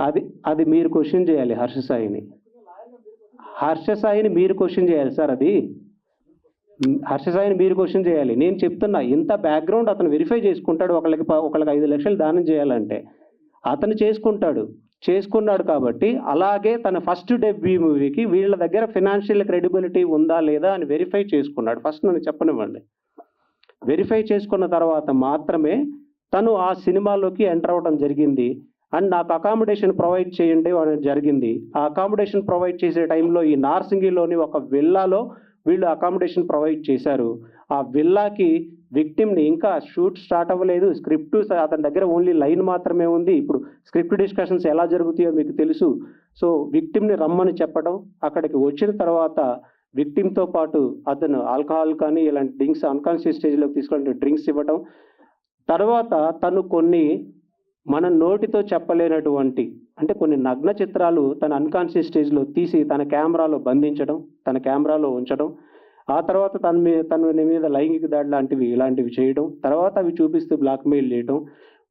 అది అది మీరు క్వశ్చన్ చేయాలి హర్ష సాయిని. హర్ష సాయిని మీరు క్వశ్చన్ చేయాలి సార్ అది. హర్ష సాయిని మీరు క్వశ్చన్ చేయాలి. నేను చెప్తున్నా ఇంత బ్యాక్గ్రౌండ్ అతను వెరిఫై చేసుకుంటాడు ఒకళ్ళకి ఒకళ్ళకి ఐదు లక్షలు దానం చేయాలంటే. అతను చేసుకుంటాడు చేసుకున్నాడు కాబట్టి అలాగే తన ఫస్ట్ డెబ్యూ మూవీకి వీళ్ళ దగ్గర ఫినాన్షియల్ క్రెడిబిలిటీ ఉందా లేదా అని వెరిఫై చేసుకున్నాడు. ఫస్ట్ నన్ను చెప్పనివ్వండి. వెరిఫై చేసుకున్న తర్వాత మాత్రమే తను ఆ సినిమాలోకి ఎంటర్ అవ్వడం జరిగింది. అండ్ నాకు అకామిడేషన్ ప్రొవైడ్ చేయండి అని జరిగింది. ఆ అకామిడేషన్ ప్రొవైడ్ చేసే టైంలో ఈ నార్సింగిలోని ఒక విల్లాలో వీళ్ళు అకామిడేషన్ ప్రొవైడ్ చేశారు. ఆ విల్లాకి విక్టిమ్ని ఇంకా షూట్ స్టార్ట్ అవ్వలేదు. స్క్రిప్ట్ అతని దగ్గర ఓన్లీ లైన్ మాత్రమే ఉంది. ఇప్పుడు స్క్రిప్ట్ డిస్కషన్స్ ఎలా జరుగుతాయో మీకు తెలుసు. సో విక్టిమ్ని రమ్మని చెప్పడం అక్కడికి వచ్చిన తర్వాత విక్టిమ్తో పాటు అతను ఆల్కహాల్ కానీ ఇలాంటి డ్రింక్స్ అన్కాన్షియస్ స్టేజ్లోకి తీసుకోవాలంటే డ్రింక్స్ ఇవ్వడం తర్వాత తను కొన్ని మన నోటితో చెప్పలేనటువంటి అంటే కొన్ని నగ్న చిత్రాలు తన అన్కాన్షియస్ స్టేజ్లో తీసి తన కెమెరాలో బంధించడం తన కెమెరాలో ఉంచడం ఆ తర్వాత తన మీద తన మీద లైంగిక దాడి లాంటివి ఇలాంటివి చేయడం తర్వాత అవి చూపిస్తూ బ్లాక్మెయిల్ చేయడం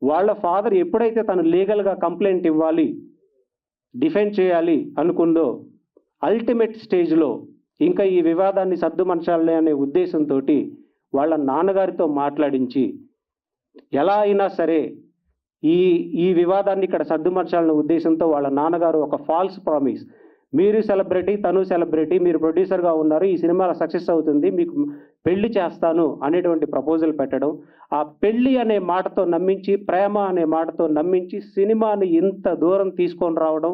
వాళ్ళ ఫాదర్ ఎప్పుడైతే తను లీగల్గా కంప్లైంట్ ఇవ్వాలి డిఫెండ్ చేయాలి అనుకుందో అల్టిమేట్ స్టేజ్లో ఇంకా ఈ వివాదాన్ని సర్దుమనచాలి అనే ఉద్దేశంతో వాళ్ళ నాన్నగారితో మాట్లాడించి ఎలా అయినా సరే ఈ ఈ వివాదాన్ని ఇక్కడ సర్దుమర్చాలనే ఉద్దేశంతో వాళ్ళ నాన్నగారు ఒక ఫాల్స్ ప్రామిస్ మీరు సెలబ్రిటీ తను సెలబ్రిటీ మీరు ప్రొడ్యూసర్గా ఉన్నారు ఈ సినిమా సక్సెస్ అవుతుంది మీకు పెళ్ళి చేస్తాను అనేటువంటి ప్రపోజల్ పెట్టడం ఆ పెళ్ళి అనే మాటతో నమ్మించి ప్రేమ అనే మాటతో నమ్మించి సినిమాని ఇంత దూరం తీసుకొని రావడం